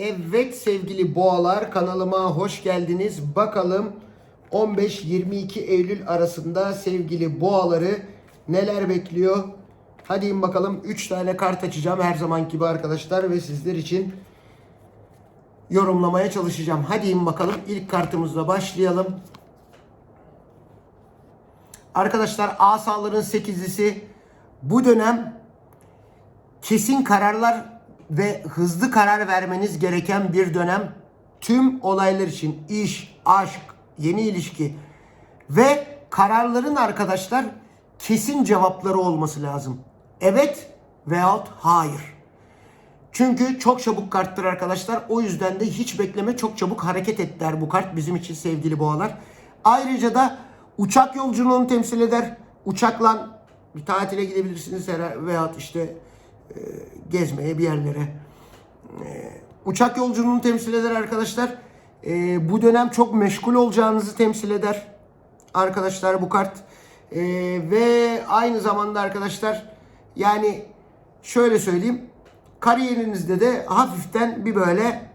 Evet sevgili boğalar kanalıma hoş geldiniz. Bakalım 15-22 Eylül arasında sevgili boğaları neler bekliyor? Hadi bakalım 3 tane kart açacağım her zaman gibi arkadaşlar ve sizler için yorumlamaya çalışacağım. Hadi bakalım ilk kartımızla başlayalım. Arkadaşlar asaların 8'lisi bu dönem kesin kararlar ve hızlı karar vermeniz gereken bir dönem. Tüm olaylar için iş, aşk, yeni ilişki ve kararların arkadaşlar kesin cevapları olması lazım. Evet veyahut hayır. Çünkü çok çabuk karttır arkadaşlar. O yüzden de hiç bekleme çok çabuk hareket et der bu kart bizim için sevgili boğalar. Ayrıca da uçak yolculuğunu temsil eder. Uçakla bir tatile gidebilirsiniz veyahut işte e, gezmeye bir yerlere. E, uçak yolculuğunu temsil eder arkadaşlar. E, bu dönem çok meşgul olacağınızı temsil eder. Arkadaşlar bu kart. Ve aynı zamanda arkadaşlar yani şöyle söyleyeyim. Kariyerinizde de hafiften bir böyle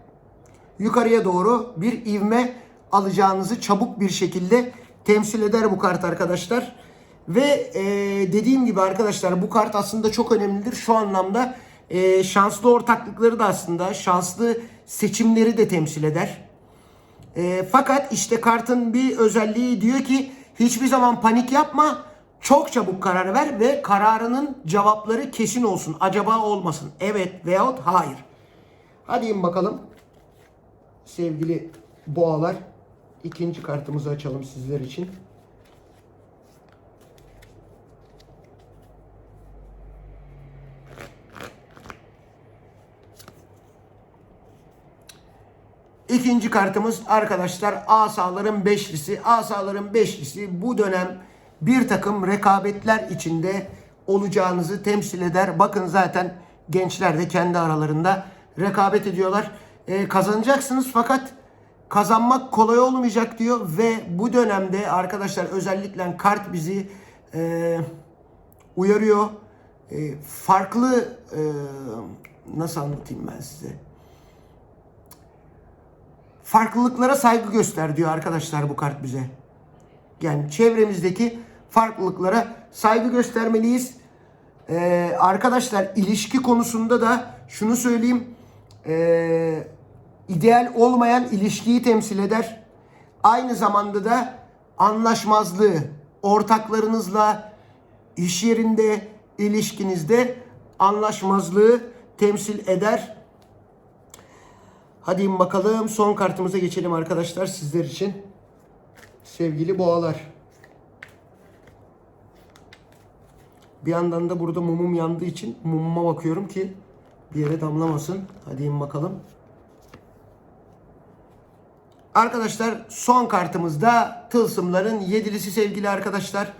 yukarıya doğru bir ivme alacağınızı çabuk bir şekilde temsil eder bu kart arkadaşlar. Ve e, dediğim gibi arkadaşlar bu kart aslında çok önemlidir. Şu anlamda e, şanslı ortaklıkları da aslında şanslı seçimleri de temsil eder. E, fakat işte kartın bir özelliği diyor ki hiçbir zaman panik yapma. Çok çabuk karar ver ve kararının cevapları kesin olsun. Acaba olmasın. Evet veyahut hayır. Hadi in bakalım. Sevgili boğalar. ikinci kartımızı açalım sizler için. İkinci kartımız arkadaşlar asaların beşlisi. Asaların beşlisi bu dönem bir takım rekabetler içinde olacağınızı temsil eder. Bakın zaten gençler de kendi aralarında rekabet ediyorlar. Ee, kazanacaksınız fakat kazanmak kolay olmayacak diyor ve bu dönemde arkadaşlar özellikle kart bizi e, uyarıyor. E, farklı e, nasıl anlatayım ben size? Farklılıklara saygı göster diyor arkadaşlar bu kart bize. Yani çevremizdeki farklılıklara saygı göstermeliyiz. Ee, arkadaşlar ilişki konusunda da şunu söyleyeyim. Ee, ideal olmayan ilişkiyi temsil eder. Aynı zamanda da anlaşmazlığı ortaklarınızla iş yerinde ilişkinizde anlaşmazlığı temsil eder. Hadi bakalım son kartımıza geçelim arkadaşlar sizler için. Sevgili boğalar. Bir yandan da burada mumum yandığı için mumuma bakıyorum ki bir yere damlamasın. Hadi in bakalım. Arkadaşlar son kartımızda tılsımların yedilisi sevgili arkadaşlar.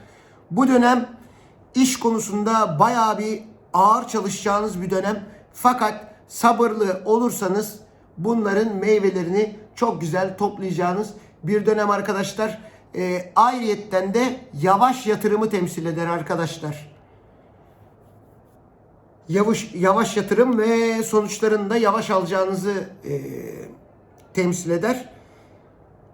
Bu dönem iş konusunda bayağı bir ağır çalışacağınız bir dönem. Fakat sabırlı olursanız bunların meyvelerini çok güzel toplayacağınız bir dönem arkadaşlar. E, ayrıyetten de yavaş yatırımı temsil eder arkadaşlar. Yavaş, yavaş yatırım ve sonuçlarını da yavaş alacağınızı e, temsil eder.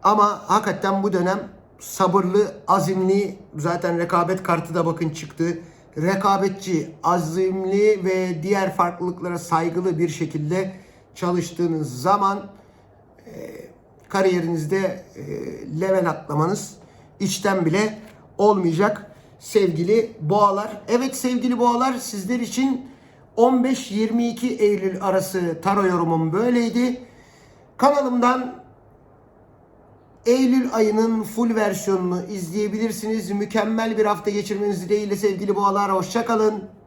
Ama hakikaten bu dönem sabırlı, azimli, zaten rekabet kartı da bakın çıktı. Rekabetçi, azimli ve diğer farklılıklara saygılı bir şekilde çalıştığınız zaman e, kariyerinizde e, level atlamanız içten bile olmayacak sevgili boğalar. Evet sevgili boğalar sizler için 15-22 Eylül arası taro yorumum böyleydi. Kanalımdan Eylül ayının full versiyonunu izleyebilirsiniz. Mükemmel bir hafta geçirmeniz dileğiyle sevgili boğalar. Hoşçakalın.